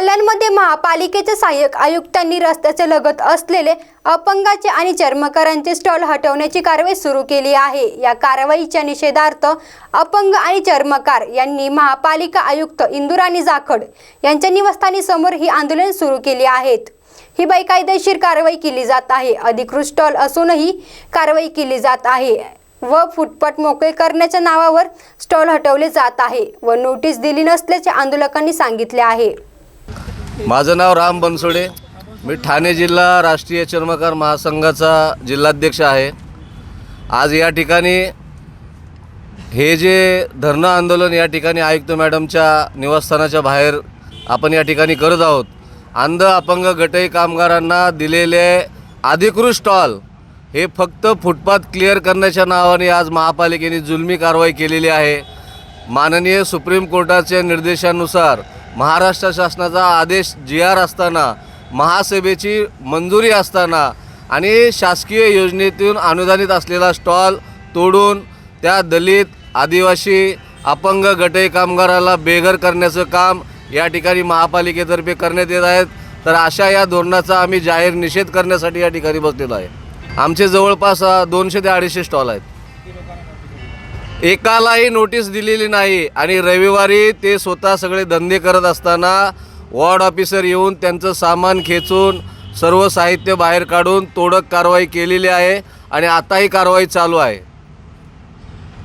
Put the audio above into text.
कल्याणमध्ये महापालिकेचे सहाय्यक आयुक्तांनी रस्त्याचे लगत असलेले अपंगाचे आणि चर्मकारांचे स्टॉल हटवण्याची कारवाई सुरू केली आहे. या कारवाईच्या निषेधार्थ अपंग आणि चर्मकार यांनी महापालिका आयुक्त इंदुराणी जाखड यांच्या निवासस्थानी समोर ही आंदोलन सुरू केली आहेत. ही बेकायदेशीर कारवाई केली जात आहे. अधिकृत स्टॉल असूनही कारवाई केली जात आहे व फुटपाथ मोकळे करण्याच्या नावावर स्टॉल हटवले जात आहे व नोटीस दिली नसल्याचे आंदोलकांनी सांगितले आहे. माझं नाव राम बनसोडे. मी ठाणे जिल्हा राष्ट्रीय चर्मकार महासंघाचा जिल्हाध्यक्ष आहे. आज या ठिकाणी हे जे धरणं आंदोलन या ठिकाणी आयुक्त मॅडमच्या निवासस्थानाच्या बाहेर आपण या ठिकाणी करत आहोत. अंध अपंग गटई कामगारांना दिलेले अधिकृत स्टॉल हे फक्त फुटपाथ क्लिअर करण्याच्या नावाने आज महापालिकेने जुलमी कारवाई केलेली आहे. माननीय सुप्रीम कोर्टाच्या निर्देशानुसार महाराष्ट्र शासनाचा आदेश जी आर असताना महासभेची मंजुरी असताना आणि शासकीय योजनेतून अनुदानित असलेला स्टॉल तोडून त्या दलित आदिवासी अपंग गटई कामगाराला बेघर करण्याचं काम या ठिकाणी महापालिकेतर्फे करण्यात येत आहेत तर अशा या धोरणाचा आम्ही जाहीर निषेध करण्यासाठी या ठिकाणी बसलेलो आहे. आमचे जवळपास दोनशे ते अडीचशे स्टॉल आहेत. एकालाही नोटीस दिलेली नाही आणि रविवारी ते स्वतः सगळे धंदे करत असताना वॉर्ड ऑफिसर येऊन त्यांचं सामान खेचून सर्व साहित्य बाहेर काढून तोडक कारवाई केलेली आहे आणि आताही कारवाई चालू आहे.